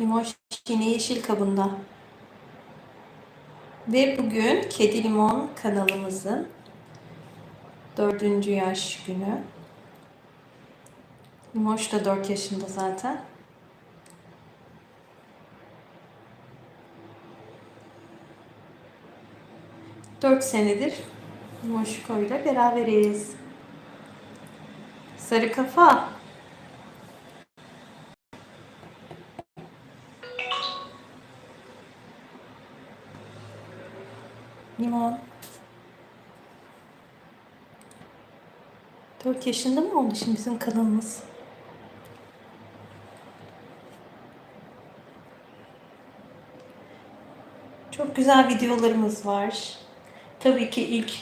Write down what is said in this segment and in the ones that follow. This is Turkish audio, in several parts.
Limoş yine yeşil kabında. Ve bugün Kedi Limon kanalımızın dördüncü yaş günü. Limoş da 4 yaşında zaten. Dört senedir Limoşko ile beraberiz. Sarı kafa. Limon. 4 yaşında mı oldu şimdi bizim kanalımız? Çok güzel videolarımız var. Tabii ki ilk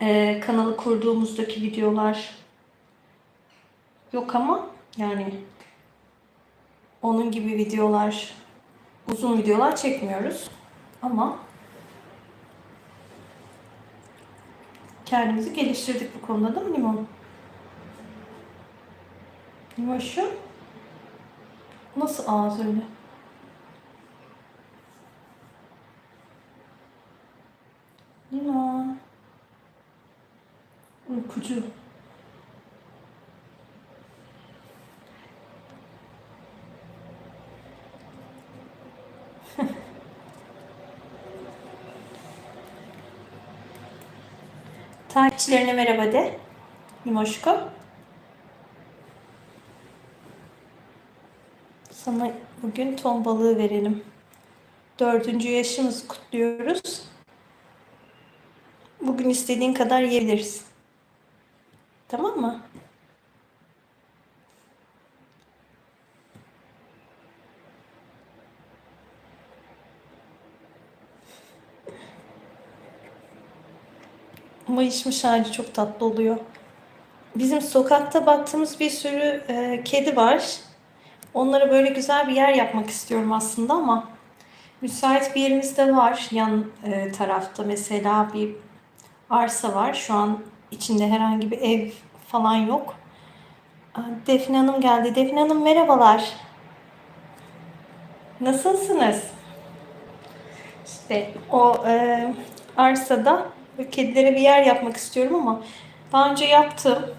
e, kanalı kurduğumuzdaki videolar yok ama yani onun gibi videolar, uzun videolar çekmiyoruz. Ama kendimizi geliştirdik bu konuda değil mi Limon? Limoşum. Nasıl ağız öyle? Limon. Uykucu. Takipçilerine merhaba de. Limoşko. Sana bugün ton balığı verelim. Dördüncü yaşımızı kutluyoruz. Bugün istediğin kadar yiyebilirsin. Tamam mı? Mayışmış hali çok tatlı oluyor. Bizim sokakta baktığımız bir sürü e, kedi var. Onlara böyle güzel bir yer yapmak istiyorum aslında ama müsait bir yerimiz de var. Yan e, tarafta mesela bir arsa var. Şu an içinde herhangi bir ev falan yok. Aa, Defne Hanım geldi. Defne Hanım merhabalar. Nasılsınız? İşte o e, arsada kedilere bir yer yapmak istiyorum ama daha önce yaptım.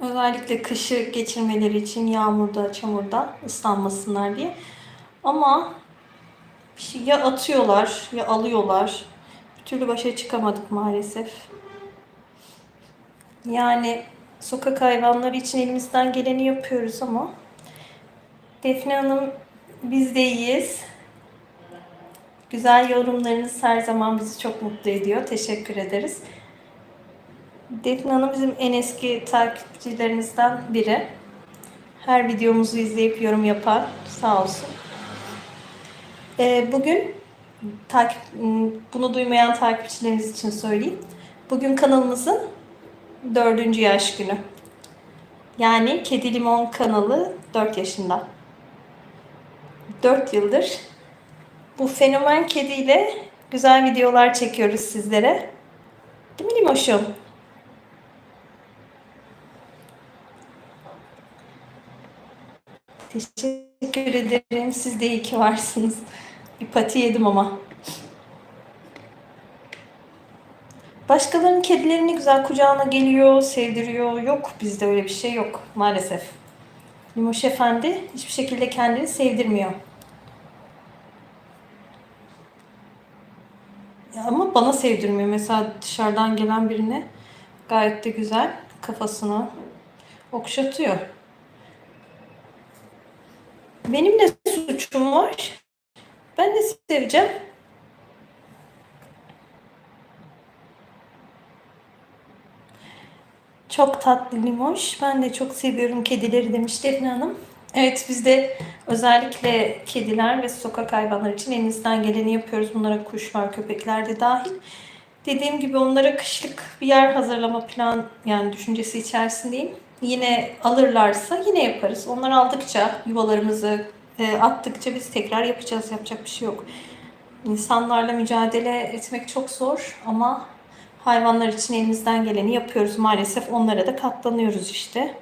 Özellikle kışı geçirmeleri için yağmurda, çamurda ıslanmasınlar diye. Ama şey ya atıyorlar ya alıyorlar. Bir türlü başa çıkamadık maalesef. Yani sokak hayvanları için elimizden geleni yapıyoruz ama Defne Hanım biz de iyiyiz. Güzel yorumlarınız her zaman bizi çok mutlu ediyor. Teşekkür ederiz. Defne Hanım bizim en eski takipçilerimizden biri. Her videomuzu izleyip yorum yapar. Sağ olsun. Ee, bugün takip, bunu duymayan takipçilerimiz için söyleyeyim. Bugün kanalımızın dördüncü yaş günü. Yani Kedi Limon kanalı 4 yaşında. 4 yıldır bu fenomen kediyle güzel videolar çekiyoruz sizlere. Değil mi Limoş'um? Teşekkür ederim. Siz de iyi ki varsınız. Bir pati yedim ama. Başkalarının kedilerini güzel kucağına geliyor, sevdiriyor. Yok bizde öyle bir şey yok maalesef. Limoş Efendi hiçbir şekilde kendini sevdirmiyor. Ya bana sevdirmiyor. Mesela dışarıdan gelen birine gayet de güzel kafasını okşatıyor. Benim ne suçum var? Ben de seveceğim. Çok tatlı limoş. Ben de çok seviyorum kedileri demiş Defne Hanım. Evet biz de özellikle kediler ve sokak hayvanları için elimizden geleni yapıyoruz. Bunlara kuşlar, köpekler de dahil. Dediğim gibi onlara kışlık bir yer hazırlama plan yani düşüncesi içerisindeyim. Yine alırlarsa yine yaparız. Onlar aldıkça yuvalarımızı e, attıkça biz tekrar yapacağız. Yapacak bir şey yok. İnsanlarla mücadele etmek çok zor ama hayvanlar için elimizden geleni yapıyoruz. Maalesef onlara da katlanıyoruz işte.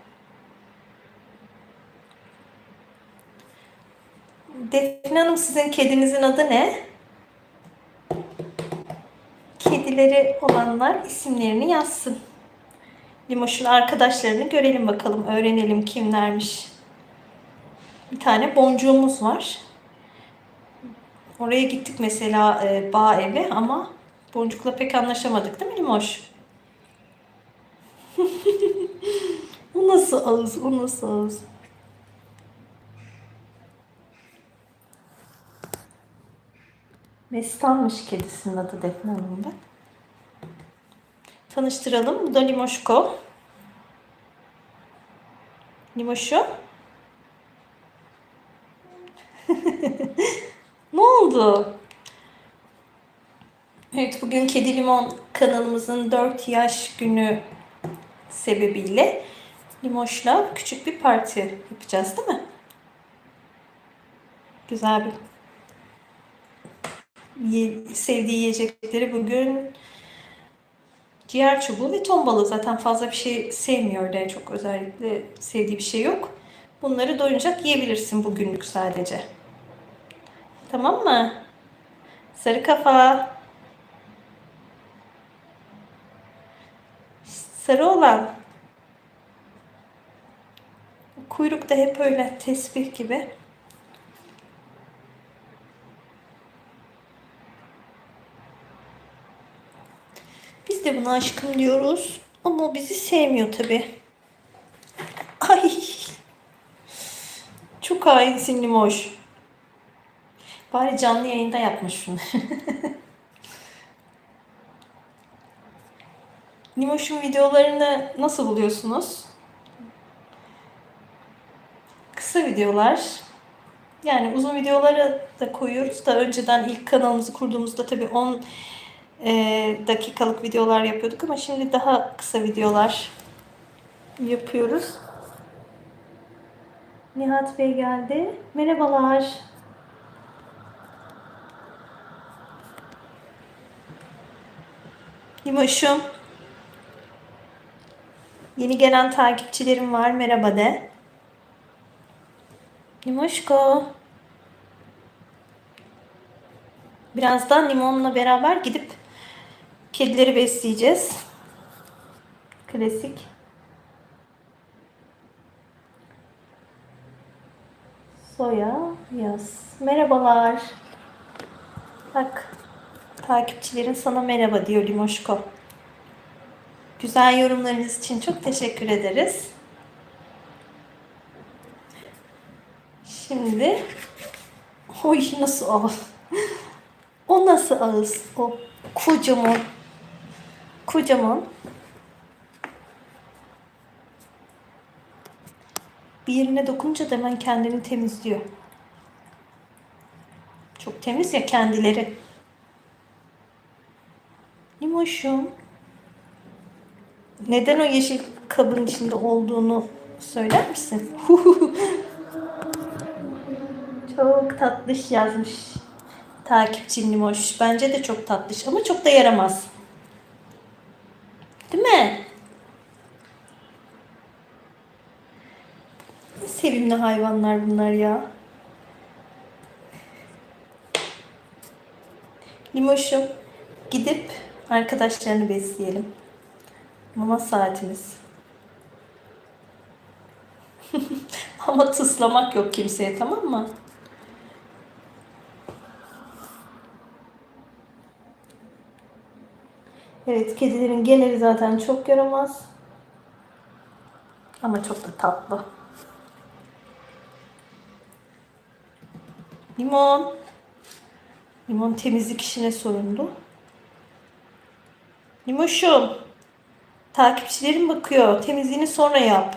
Defne Hanım sizin kedinizin adı ne? Kedileri olanlar isimlerini yazsın. Limoş'un arkadaşlarını görelim bakalım. Öğrenelim kimlermiş. Bir tane boncuğumuz var. Oraya gittik mesela e, bağ evi ama boncukla pek anlaşamadık değil mi Limoş? o nasıl ağız? O nasıl ağız? Mestanmış kedisinin adı Defne Hanım'da. Tanıştıralım. Bu da Limoşko. Limoşu. ne oldu? Evet bugün Kedi Limon kanalımızın 4 yaş günü sebebiyle Limoş'la küçük bir parti yapacağız değil mi? Güzel bir sevdiği yiyecekleri bugün ciğer çubuğu ve ton balığı zaten fazla bir şey sevmiyor öyle çok özellikle sevdiği bir şey yok. Bunları doyuncak yiyebilirsin bugünlük sadece. Tamam mı? Sarı kafa. Sarı olan. Kuyruk da hep öyle tesbih gibi. De buna aşkım diyoruz. Ama o bizi sevmiyor tabi. Ay. Çok hainsin Limoş. Bari canlı yayında yapmış şunu. Limoş'un videolarını nasıl buluyorsunuz? Kısa videolar. Yani uzun videoları da koyuyoruz da önceden ilk kanalımızı kurduğumuzda tabii 10 e, dakikalık videolar yapıyorduk ama şimdi daha kısa videolar yapıyoruz. Nihat Bey geldi. Merhabalar. Limoş'um. Yeni gelen takipçilerim var. Merhaba de. Limoşko. Birazdan limonla beraber gidip kedileri besleyeceğiz. Klasik. Soya yaz. Merhabalar. Bak takipçilerin sana merhaba diyor Limoşko. Güzel yorumlarınız için çok teşekkür ederiz. Şimdi Oy nasıl ağız? O nasıl ağız? O kocaman kocaman bir yerine dokununca da hemen kendini temizliyor. Çok temiz ya kendileri. Limoşum. Neden o yeşil kabın içinde olduğunu söyler misin? çok tatlış yazmış takipçim Limoş. Bence de çok tatlış ama çok da yaramaz. Mi? Ne Sevimli hayvanlar bunlar ya. Limoş'um gidip arkadaşlarını besleyelim. Mama saatimiz. Ama tıslamak yok kimseye tamam mı? Evet kedilerin geneli zaten çok yaramaz. Ama çok da tatlı. Limon. Limon temizlik işine sorumlu. Limoşum. Takipçilerim bakıyor. Temizliğini sonra yap.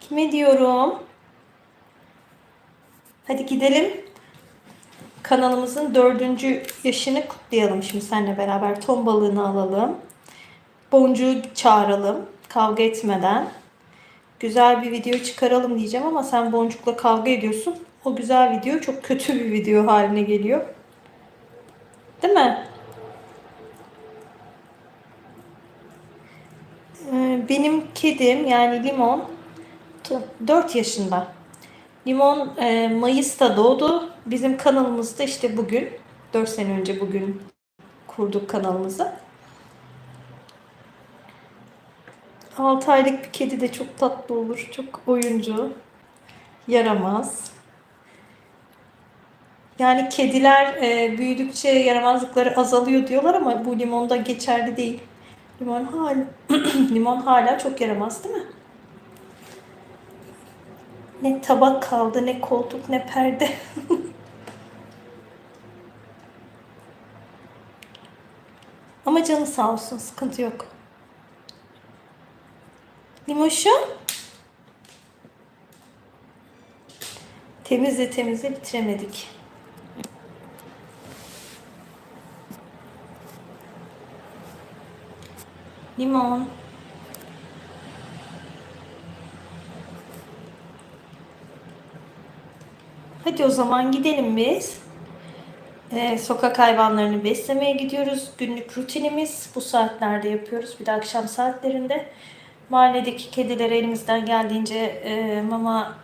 Kime diyorum? Hadi gidelim. Kanalımızın dördüncü yaşını kutlayalım şimdi seninle beraber. Ton balığını alalım. Boncuğu çağıralım. Kavga etmeden. Güzel bir video çıkaralım diyeceğim ama sen boncukla kavga ediyorsun. O güzel video çok kötü bir video haline geliyor. Değil mi? Ee, Benim kedim yani Limon 4 yaşında. Limon e, Mayıs'ta doğdu. Bizim kanalımızda işte bugün, 4 sene önce bugün kurduk kanalımızı. 6 aylık bir kedi de çok tatlı olur. Çok oyuncu. Yaramaz. Yani kediler e, büyüdükçe yaramazlıkları azalıyor diyorlar ama bu limonda geçerli değil. Limon hala limon hala çok yaramaz değil mi? Ne tabak kaldı, ne koltuk, ne perde. Ama canı sağ olsun, sıkıntı yok. Limoşum. Temizle temizle bitiremedik. Limon. Hadi o zaman gidelim biz. Ee, sokak hayvanlarını beslemeye gidiyoruz. Günlük rutinimiz bu saatlerde yapıyoruz. Bir de akşam saatlerinde. Mahalledeki kedilere elimizden geldiğince e, mama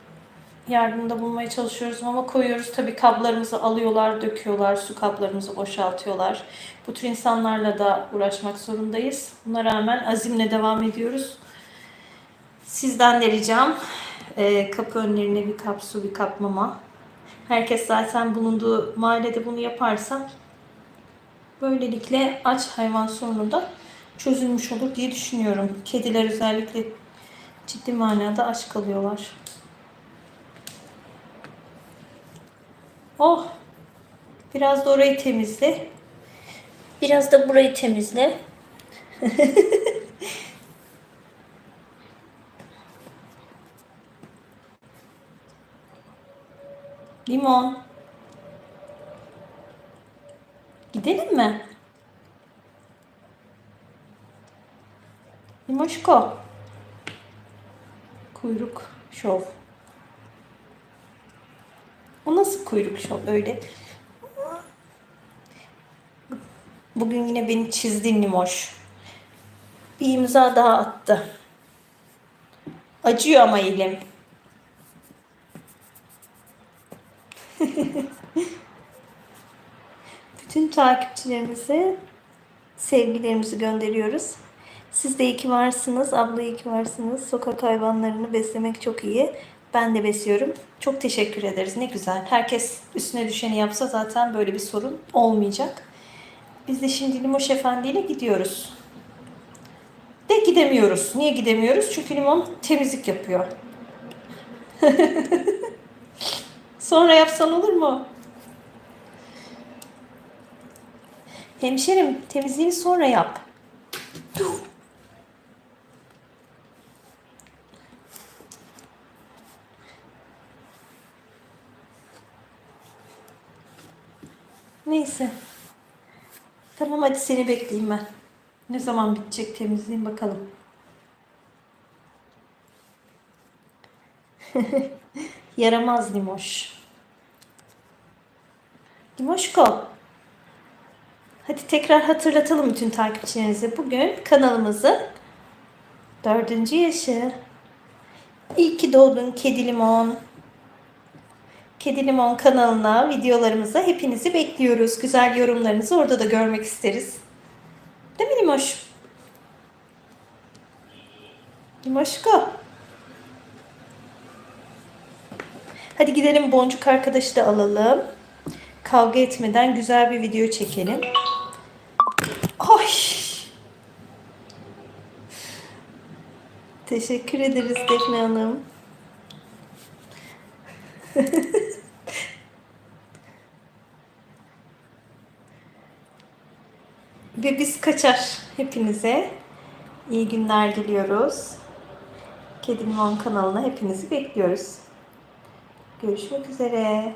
yardımda bulmaya çalışıyoruz. Mama koyuyoruz. Tabii kablarımızı alıyorlar, döküyorlar. Su kablarımızı boşaltıyorlar. Bu tür insanlarla da uğraşmak zorundayız. Buna rağmen azimle devam ediyoruz. Sizden de ricam e, kapı önlerine bir kap su, bir kap mama. Herkes zaten bulunduğu mahallede bunu yaparsa böylelikle aç hayvan sorunu da çözülmüş olur diye düşünüyorum. Kediler özellikle ciddi manada aç kalıyorlar. Oh! Biraz da orayı temizle. Biraz da burayı temizle. Limon. Gidelim mi? Limoşko. Kuyruk şov. O nasıl kuyruk şov öyle? Bugün yine beni çizdin Limoş. Bir imza daha attı. Acıyor ama elim. Bütün takipçilerimize sevgilerimizi gönderiyoruz. Siz de iyi ki varsınız. Abla iyi ki varsınız. Sokak hayvanlarını beslemek çok iyi. Ben de besliyorum. Çok teşekkür ederiz. Ne güzel. Herkes üstüne düşeni yapsa zaten böyle bir sorun olmayacak. Biz de şimdi Limoş Efendi ile gidiyoruz. De gidemiyoruz. Niye gidemiyoruz? Çünkü limon temizlik yapıyor. Sonra yapsan olur mu? Hemşerim temizliğini sonra yap. Neyse. Tamam hadi seni bekleyeyim ben. Ne zaman bitecek temizliğin bakalım. Yaramaz Limoş. Limoşko. Hadi tekrar hatırlatalım bütün takipçilerinize. Bugün kanalımızın dördüncü yaşı. İyi ki doğdun Kedi Limon. Kedi Limon kanalına, videolarımıza hepinizi bekliyoruz. Güzel yorumlarınızı orada da görmek isteriz. Değil mi Limoş? Limoşko. Hadi gidelim Boncuk arkadaşı da alalım. Kavga etmeden güzel bir video çekelim. Ay. Teşekkür ederiz Defne Hanım. Ve biz kaçar hepinize. iyi günler diliyoruz. Kedi Limon kanalına hepinizi bekliyoruz. Görüşmek üzere.